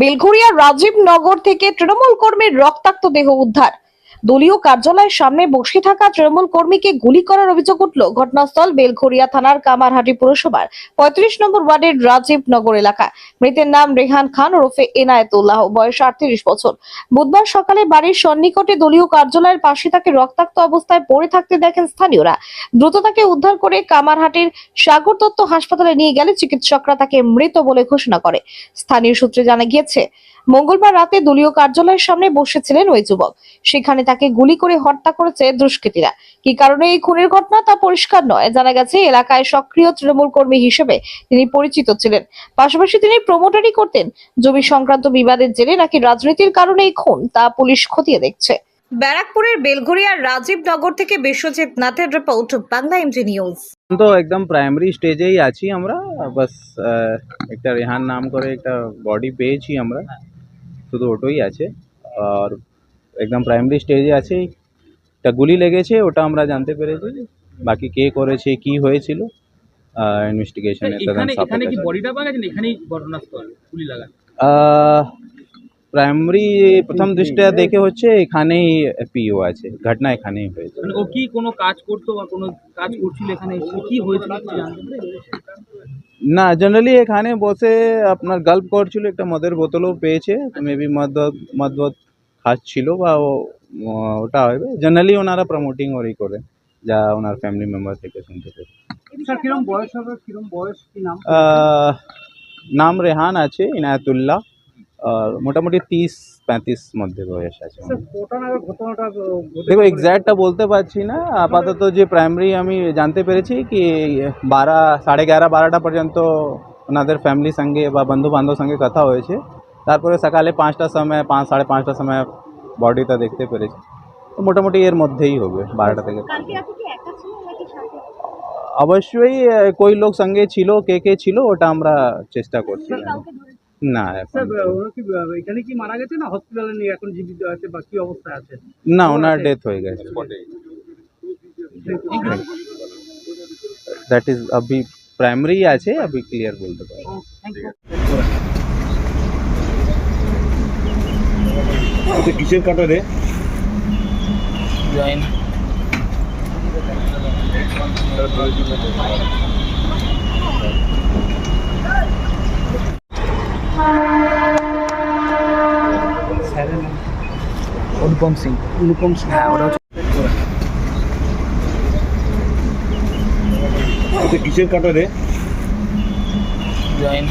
বেলঘরিয়া রাজীব নগর থেকে তৃণমূল কর্মীর রক্তাক্ত দেহ উদ্ধার। দলীয় কার্যালয়ের সামনে বসে থাকা তৃণমূল কর্মীকে গুলি করার অভিযোগ উঠল ঘটনাস্থল বেলঘরিয়া থানার কামারহাটি পুরসভার পঁয়ত্রিশ নম্বর ওয়ার্ডের রাজীব নগর এলাকা মৃতের নাম রেহান খান ওরফে এনায়েতুল্লাহ, বয়স আটত্রিশ বছর। বুধবার সকালে বাড়ির সন্নিকটে দলীয় কার্যালয়ের পাশে তাকে রক্তাক্ত অবস্থায় পড়ে থাকতে দেখেন স্থানীয়রা। দ্রুত তাকে উদ্ধার করে কামারহাটির সাগর দত্ত হাসপাতালে নিয়ে গেলে চিকিৎসকরা তাকে মৃত বলে ঘোষণা করে। স্থানীয় সূত্রে জানা গিয়েছে মঙ্গলবার রাতে দলীয় কার্যালয়ের সামনে বসেছিলেন ওই যুবক। সেখানে তাকে গুলি করে হত্যা করেছে দুষ্কৃতীরা। কি কারণে এই খুনের ঘটনা তা পরিষ্কার নয়। জানা গেছে এলাকায় সক্রিয় তৃণমূল কর্মী হিসেবে তিনি পরিচিত ছিলেন। পাশাপাশি তিনি প্রমোটারি করতেন। জমি সংক্রান্ত বিবাদের জেরে নাকি রাজনীতির কারণে এই খুন তা পুলিশ খতিয়ে দেখছে। ব্যারাকপুরের বেলঘরিয়ার রাজীব নগর থেকে বিশ্বজিৎ নাথের রিপোর্ট বাংলা এমজি নিউজ। তো একদম প্রাইমারি স্টেজেই আছি আমরা। বাস আহ, একটা রেহান নাম করে একটা বডি পেয়েছি আমরা। শুধু ওটাই আছে। আর একদম প্রাইমারি স্টেজে আছে। একটা গুলি লেগেছে ওটা আমরা জানতে পেরেছি। বাকি কে করেছে কি হয়েছিল ইনভেস্টিগেশনে এখানে এখানে কি বডিটা পাওয়া গেছে না এখানেই ঘটনাস্থল গুলি লাগা প্রাইমারি প্রথম দৃষ্টিয়া দেখে হচ্ছে এখানেই পিও আছে। ঘটনা এখানেই হয়েছে। মানে ও কি কোনো কাজ করতো বা কোনো কাজ করছিল এখানে? কি হয়েছিল? না জেনারেলি এখানে বসে আপনার গাল্প করছিল একটা মদের বোতলও পেয়েছে মেবি মদ মদ খাচ্ছিল বা ওটা হবে। জেনারেলি ওনারা প্রমোটিং ওরই করে যা ওনার ফ্যামিলি মেম্বার থেকে শুনতে পেয়েছি। স্যার কিরম বয়স হবে? কিরম বয়স? কি নাম? নাম রেহান আছে ইনায়াতুল্লাহ। আর মোটামুটি তিরিশ পঁয়ত্রিশ মধ্যে বয়স আছে দেখো এক্স্যাক্টটা বলতে পারছি না। আপাতত যে প্রাইমারি আমি জানতে পেরেছি কি বারো সাড়ে এগারো বারোটা পর্যন্ত ওনাদের ফ্যামিলির সঙ্গে বা বন্ধু বান্ধব সঙ্গে কথা হয়েছে। তারপরে সকালে পাঁচটার সময় পাঁচ সাড়ে পাঁচটার সময় বডিটা দেখতে পেরেছি। তো মোটামুটি এর মধ্যেই হবে বারোটা থেকে। অবশ্যই কই লোক সঙ্গে ছিল কে কে ছিল ওটা আমরা চেষ্টা করছি। না এখন এখানে কি মারা গেছে না হসপিটালে নিয়ে এখন আছে অবস্থা আছে? না ওনার ডেথ হয়ে গেছে। দ্যাট ইজ আবি প্রাইমারি আছে আবি ক্লিয়ার বলতে পারি oh, আচ্ছা, কিসের অনুপম সিং। অনুপম সিং। হ্যাঁ ওরা হচ্ছে কিসের কাটা রে? জয়েন।